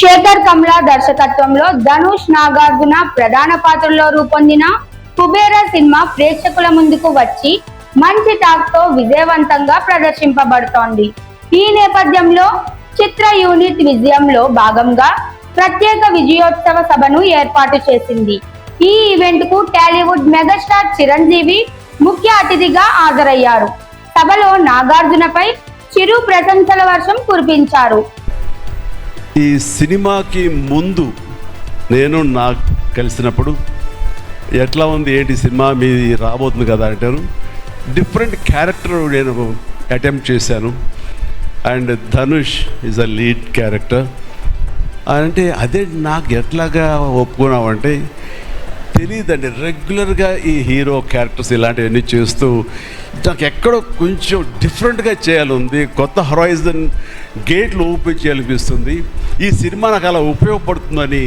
శేఖర్ కమ్లా దర్శకత్వంలో ధనుష్ నాగార్జున ప్రధాన పాత్రలో రూపొందిన కుబేర సినిమా ప్రేక్షకుల ముందుకు వచ్చి మంచి టాక్తో విజయవంతంగా ప్రదర్శింపబడుతోంది. ఈ నేపథ్యంలో చిత్ర యూనిట్ విజయంలో భాగంగా ప్రత్యేక విజయోత్సవ సభను ఏర్పాటు చేసింది. ఈ ఈవెంట్కు టాలీవుడ్ మెగాస్టార్ చిరంజీవి ముఖ్య అతిథిగా హాజరయ్యారు. సభలో నాగార్జునపై చిరు ప్రశంసల వర్షం కురిపించారు. ఈ సినిమాకి ముందు నేను నాకు కలిసినప్పుడు ఎట్లా ఉంది ఏంటి సినిమా మీది రాబోతుంది కదా అంటారు. డిఫరెంట్ క్యారెక్టర్ నేను అటెంప్ట్ చేశాను. And Dhanush is a lead character అంటే అదే నాకు ఎట్లాగా ఒప్పుకున్నామంటే తెలియదండి రెగ్యులర్గా ఈ హీరో క్యారెక్టర్స్ ఇలాంటివన్నీ చేస్తూ నాకు ఎక్కడో కొంచెం డిఫరెంట్గా చేయాలంది కొత్త హొరైజన్ గేట్లు ఓపెన్ చేయాలనిపిస్తుంది. ఈ సినిమా నాకు అలా ఉపయోగపడుతుందని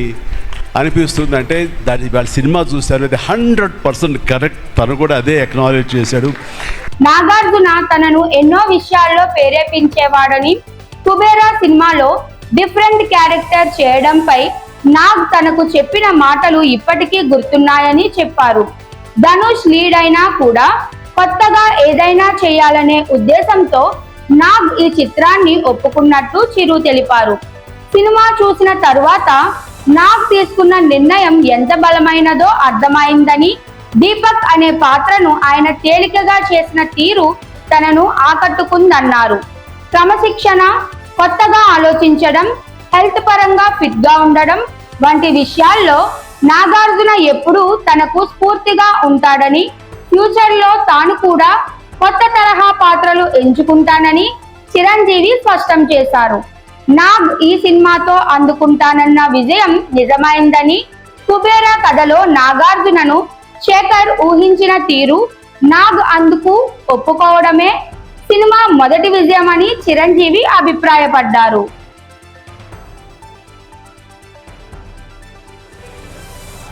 అనిపిస్తుంది. అంటే దాని వాళ్ళ సినిమా చూశారు అది హండ్రెడ్ పర్సెంట్ కరెక్ట్. తను కూడా అదే ఎక్నాలెడ్జ్ చేశాడు. నాగార్జున తనను ఎన్నో విషయాల్లో ప్రేరేపించేవాడని కుబేరా సినిమాలో డిఫరెంట్ క్యారెక్టర్ చేయడంపై నాగ్ తనకు చెప్పిన మాటలు ఇప్పటికీ గుర్తున్నాయని చెప్పారు. ధనుష్ లీడ్ అయినా కూడా కొత్తగా ఏదైనా చేయాలనే ఉద్దేశంతో నాగ్ ఈ చిత్రాన్ని ఒప్పుకున్నట్టు చిరు తెలిపారు. సినిమా చూసిన తరువాత నాగ్ తీసుకున్న నిర్ణయం ఎంత బలమైనదో అర్థమైందని దీపక్ అనే పాత్రను ఆయన తేలికగా చేసిన తీరు తనను ఆకట్టుకుందన్నారు. క్రమశిక్షణ కొత్తగా ఆలోచించడం హెల్త్ పరంగా ఫిట్గా ఉండడం వంటి విషయాల్లో నాగార్జున ఎప్పుడూ తనకు స్ఫూర్తిగా ఉంటాడని ఫ్యూచర్లో తాను కూడా కొత్త తరహా పాత్రలు ఎంచుకుంటానని చిరంజీవి స్పష్టం చేశారు. నాగ్ ఈ సినిమాతో అందుకుంటానన్న విజయం నిజమైందని కుబేరా కథలో నాగార్జునను శేఖర్ ఊహించిన తీరు నాగ్ అందుకు ఒప్పుకోవడమే సినిమా మొదటి విజయమని చిరంజీవి అభిప్రాయపడ్డారు.